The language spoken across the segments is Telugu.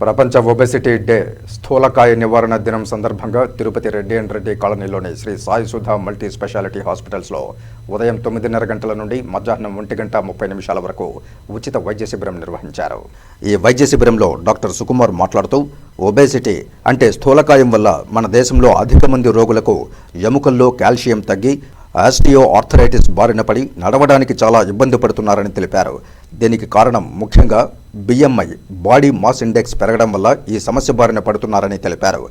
ప్రపంచ ఒబెసిటీ డే స్థూలకాయ నివారణ దినం సందర్భంగా తిరుపతి రెడ్డి అండ్ రెడ్డి కాలనీలోని శ్రీ సాయి సుధా మల్టీ స్పెషాలిటీ హాస్పిటల్స్లో ఉదయం తొమ్మిదిన్నర గంటల నుండి మధ్యాహ్నం ఒంటి గంట ముప్పై నిమిషాల వరకు ఉచిత వైద్య శిబిరం నిర్వహించారు. ఈ వైద్య శిబిరంలో డాక్టర్ సుకుమార్ మాట్లాడుతూ ఒబేసిటీ అంటే స్థూలకాయం వల్ల మన దేశంలో అధిక మంది రోగులకు ఎముకల్లో కాల్షియం తగ్గి ఆస్టియో ఆర్థరైటిస్ బారిన పడి నడవడానికి చాలా ఇబ్బంది పడుతున్నారని తెలిపారు. దీనికి కారణం ముఖ్యంగా బిఎంఐ బాడీ మాస్ ఇండెక్స్ పెరగడం వల్ల ఈ సమస్య బారిన పడుతున్నారని తెలిపారు.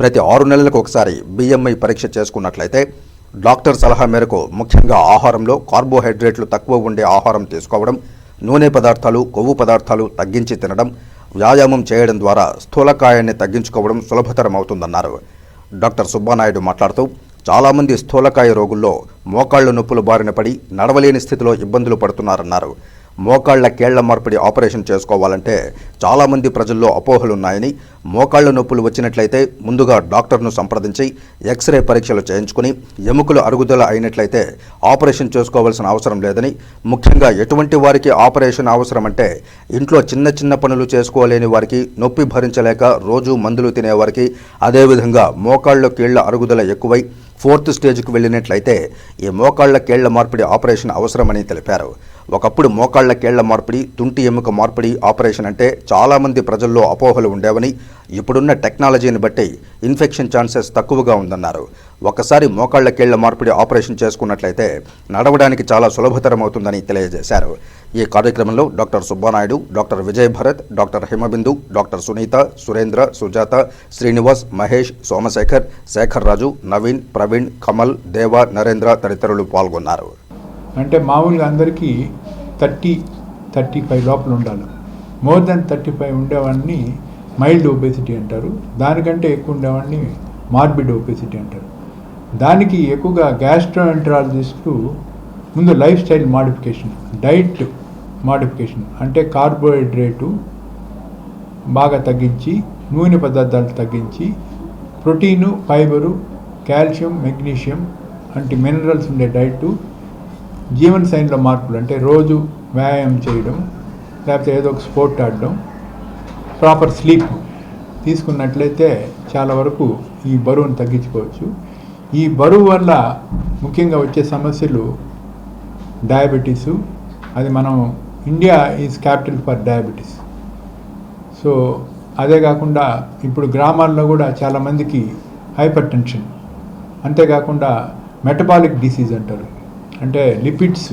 ప్రతి ఆరు నెలలకు ఒకసారి బిఎంఐ పరీక్ష చేసుకున్నట్లయితే డాక్టర్ సలహా మేరకు ముఖ్యంగా ఆహారంలో కార్బోహైడ్రేట్లు తక్కువ ఉండే ఆహారం తీసుకోవడం నూనె పదార్థాలు కొవ్వు పదార్థాలు తగ్గించి తినడం వ్యాయామం చేయడం ద్వారా స్థూలకాయాన్ని తగ్గించుకోవడం సులభతరం అవుతుందన్నారు డాక్టర్ సుబ్బానాయుడు మాట్లాడుతూ చాలామంది స్థూలకాయ రోగుల్లో మోకాళ్ళ నొప్పులు బారిన పడి నడవలేని స్థితిలో ఇబ్బందులు పడుతున్నారన్నారు. మోకాళ్ళ కేళ్ళ మార్పిడి ఆపరేషన్ చేసుకోవాలంటే చాలామంది ప్రజల్లో అపోహలున్నాయని మోకాళ్ళ నొప్పులు వచ్చినట్లయితే ముందుగా డాక్టర్ను సంప్రదించి ఎక్స్రే పరీక్షలు చేయించుకుని ఎముకలు అరుగుదల అయినట్లయితే ఆపరేషన్ చేసుకోవాల్సిన అవసరం లేదని ముఖ్యంగా ఎటువంటి వారికి ఆపరేషన్ అవసరం అంటే ఇంట్లో చిన్న చిన్న పనులు చేసుకోలేని వారికి నొప్పి భరించలేక రోజు మందులు తినేవారికి అదేవిధంగా మోకాళ్ళ కీళ్ళ అరుగుదల ఎక్కువై ఫోర్త్ స్టేజ్కి వెళ్ళినట్లయితే ఈ మోకాళ్ళ కేళ్ళ మార్పిడి ఆపరేషన్ అవసరమని తెలిపారు. ఒకప్పుడు మోకాళ్ళ కేళ్ళ మార్పిడి తుంటి ఎముక మార్పిడి ఆపరేషన్ అంటే చాలామంది ప్రజల్లో అపోహలు ఉండేవని ఇప్పుడున్న టెక్నాలజీని బట్టి ఇన్ఫెక్షన్ ఛాన్సెస్ తక్కువగా ఉందన్నారు. ఒకసారి మోకాళ్ళ కీళ్ళ మార్పిడి ఆపరేషన్ చేసుకున్నట్లయితే నడవడానికి చాలా సులభతరం అవుతుందని తెలియజేశారు. ఈ కార్యక్రమంలో doctor Subbanaidu doctor Vijay Bharat doctor Himabindu doctor Sunitha Surendra Sujatha Srinivas Mahesh Somasekhar Sekhar Raju Naveen Praveen Kamal Deva Narendra తదితరులు పాల్గొన్నారు. అంటే మామూలుగా అందరికీ థర్టీ థర్టీ ఫైవ్ లోపల ఉండాలి. మోర్ దెన్ థర్టీ ఫైవ్ ఉండేవాడిని మైల్డ్ ఒబేసిటీ అంటారు. దానికంటే ఎక్కువ ఉండేవాడిని మార్బిడ్ ఒబేసిటీ అంటారు. దానికి ఎక్కువగా గ్యాస్ట్రోఎంట్రాలజిస్టు ముందు lifestyle modification diet modification అంటే కార్బోహైడ్రేటు బాగా తగ్గించి నూనె పదార్థాలు తగ్గించి ప్రోటీను ఫైబరు కాల్షియం మెగ్నీషియం వంటి మినరల్స్ ఉండే డైట్ జీవన శైలిలో మార్పులు అంటే రోజు వ్యాయామం చేయడం లేకపోతే ఏదో ఒక స్పోర్ట్ ఆడడం ప్రాపర్ స్లీప్ తీసుకున్నట్లయితే చాలా వరకు ఈ బరువును తగ్గించుకోవచ్చు. ఈ బరువు వల్ల ముఖ్యంగా వచ్చే సమస్యలు డయాబెటీసు అది మనం India is capital for diabetes. So అదే కాకుండా ఇప్పుడు గ్రామాల్లో కూడా చాలామందికి హైపర్ టెన్షన్. అంతేకాకుండా మెటబాలిక్ డిసీజ్ అంటారు. అంటే లిపిడ్స్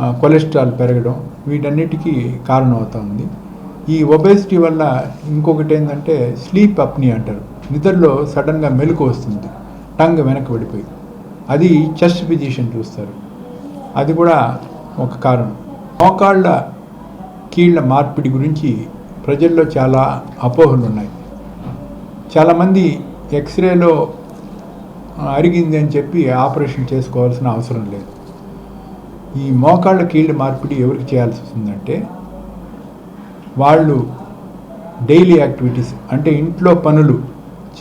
కొలెస్ట్రాల్ పెరగడం వీటన్నిటికీ కారణం అవుతా ఉంది. ఈ ఒబేసిటీ వల్ల ఇంకొకటి ఏంటంటే స్లీప్ అప్ని అంటారు. నిద్రలో సడన్గా మెలకు వస్తుంది. టంగ్ వెనక్కి వెళ్ళిపోయింది. అది చెస్ట్ ఫిజిషియన్ చూస్తారు. అది కూడా ఒక కారణం. మోకాళ్ళ కీళ్ళ మార్పిడి గురించి ప్రజల్లో చాలా అపోహలు ఉన్నాయి. చాలామంది ఎక్స్రేలో అరిగింది అని చెప్పి ఆపరేషన్ చేసుకోవాల్సిన అవసరం లేదు. ఈ మోకాళ్ళ కీళ్ళ మార్పిడి ఎవరికి చేయాల్సి వస్తుందంటే వాళ్ళు డైలీ యాక్టివిటీస్ అంటే ఇంట్లో పనులు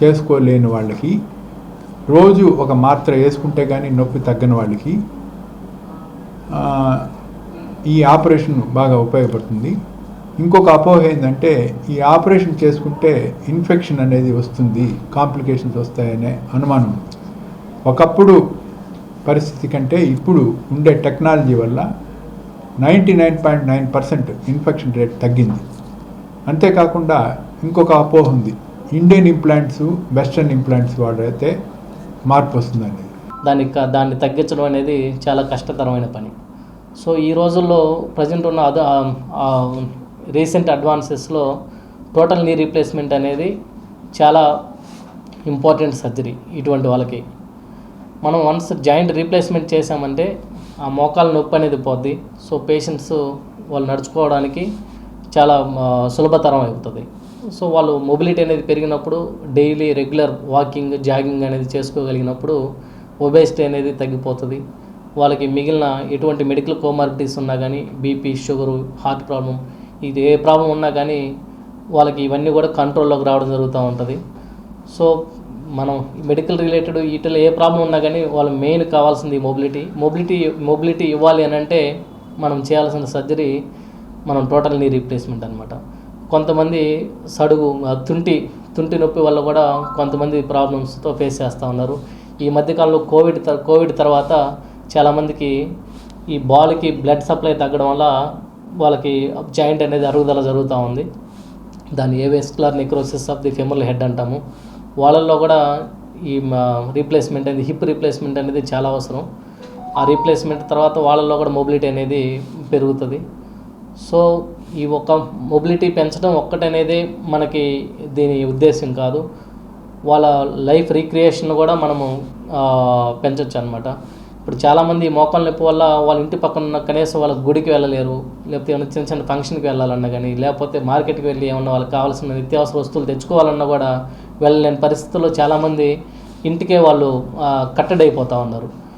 చేసుకోలేని వాళ్ళకి రోజు ఒక మాత్ర వేసుకుంటే కానీ నొప్పి తగ్గని వాళ్ళకి ఈ ఆపరేషన్ బాగా ఉపయోగపడుతుంది. ఇంకొక అపోహ ఏంటంటే ఈ ఆపరేషన్ చేసుకుంటే ఇన్ఫెక్షన్ అనేది వస్తుంది కాంప్లికేషన్స్ వస్తాయనే అనుమానం. ఒకప్పుడు పరిస్థితి కంటే ఇప్పుడు ఉండే టెక్నాలజీ వల్ల ninety nine point nine percent infection rate తగ్గింది. అంతేకాకుండా ఇంకొక అపోహ ఉంది. ఇండియన్ ఇంప్లాంట్స్ వెస్ట్రన్ ఇంప్లాంట్స్ వాడైతే మార్పు వస్తుందనేది దాన్ని దాన్ని తగ్గించడం అనేది చాలా కష్టతరమైన పని. సో ఈ రోజుల్లో ప్రజెంట్ ఉన్న అద రీసెంట్ అడ్వాన్సెస్లో టోటల్ నీ రీప్లేస్మెంట్ అనేది చాలా ఇంపార్టెంట్ సర్జరీ ఇటువంటి వాళ్ళకి. మనం వన్స్ జాయింట్ రీప్లేస్మెంట్ చేసామంటే ఆ మోకాల నొప్పి అనేది పోద్ది. సో పేషెంట్స్ వాళ్ళు నడుచుకోవడానికి చాలా సులభతరం అవుతుంది. సో వాళ్ళు మొబిలిటీ అనేది పెరిగినప్పుడు డైలీ రెగ్యులర్ వాకింగ్ జాగింగ్ అనేది చేసుకోగలిగినప్పుడు ఒబేసిటీ అనేది తగ్గిపోతుంది. వాళ్ళకి మిగిలిన ఎటువంటి మెడికల్ కోమార్బిటీస్ ఉన్నా కానీ బీపీ షుగరు హార్ట్ ప్రాబ్లం ఇది ఏ ప్రాబ్లం ఉన్నా కానీ వాళ్ళకి ఇవన్నీ కూడా కంట్రోల్లోకి రావడం జరుగుతూ ఉంటుంది. సో మనం మెడికల్ రిలేటెడ్ వీటిలో ఏ ప్రాబ్లం ఉన్నా కానీ వాళ్ళు మెయిన్ కావాల్సింది మొబిలిటీ మొబిలిటీ మొబిలిటీ ఇవ్వాలి అని అంటే మనం చేయాల్సిన సర్జరీ మనం టోటల్ నీ రీప్లేస్మెంట్ అనమాట కొంతమంది సడుగు తుంటి తుంటి నొప్పి వల్ల కూడా కొంతమంది ప్రాబ్లమ్స్తో ఫేస్ చేస్తూ ఉన్నారు. ఈ మధ్యకాలంలో కోవిడ్ కోవిడ్ తర్వాత చాలామందికి ఈ బాల్కి బ్లడ్ సప్లై తగ్గడం వల్ల వాళ్ళకి జాయింట్ అనేది అరుగుదల జరుగుతూ ఉంది. దాన్ని avascular necrosis of the femoral head అంటాము. వాళ్ళల్లో కూడా ఈ రీప్లేస్మెంట్ అనేది హిప్ రీప్లేస్మెంట్ అనేది చాలా అవసరం. ఆ రీప్లేస్మెంట్ తర్వాత వాళ్ళల్లో కూడా మొబిలిటీ అనేది పెరుగుతుంది. సో ఈ ఒక మొబిలిటీ పెంచడం ఒక్కటనేది మనకి దీని ఉద్దేశం కాదు. వాళ్ళ లైఫ్ రీక్రియేషన్ కూడా మనము పెంచవచ్చు అనమాట ఇప్పుడు చాలామంది మోకాళ్ళ నొప్పి వల్ల వాళ్ళ ఇంటి పక్కన ఉన్న కనీసం వాళ్ళ గుడికి వెళ్ళలేరు. లేకపోతే ఏమైనా చిన్న చిన్న ఫంక్షన్కి వెళ్ళాలన్నా కానీ లేకపోతే మార్కెట్కి వెళ్ళి ఏమన్నా వాళ్ళకి కావాల్సిన నిత్యావసర వస్తువులు తెచ్చుకోవాలన్నా కూడా వెళ్ళలేని పరిస్థితుల్లో చాలామంది ఇంటికే వాళ్ళు కట్టడైపోతూ ఉన్నారు.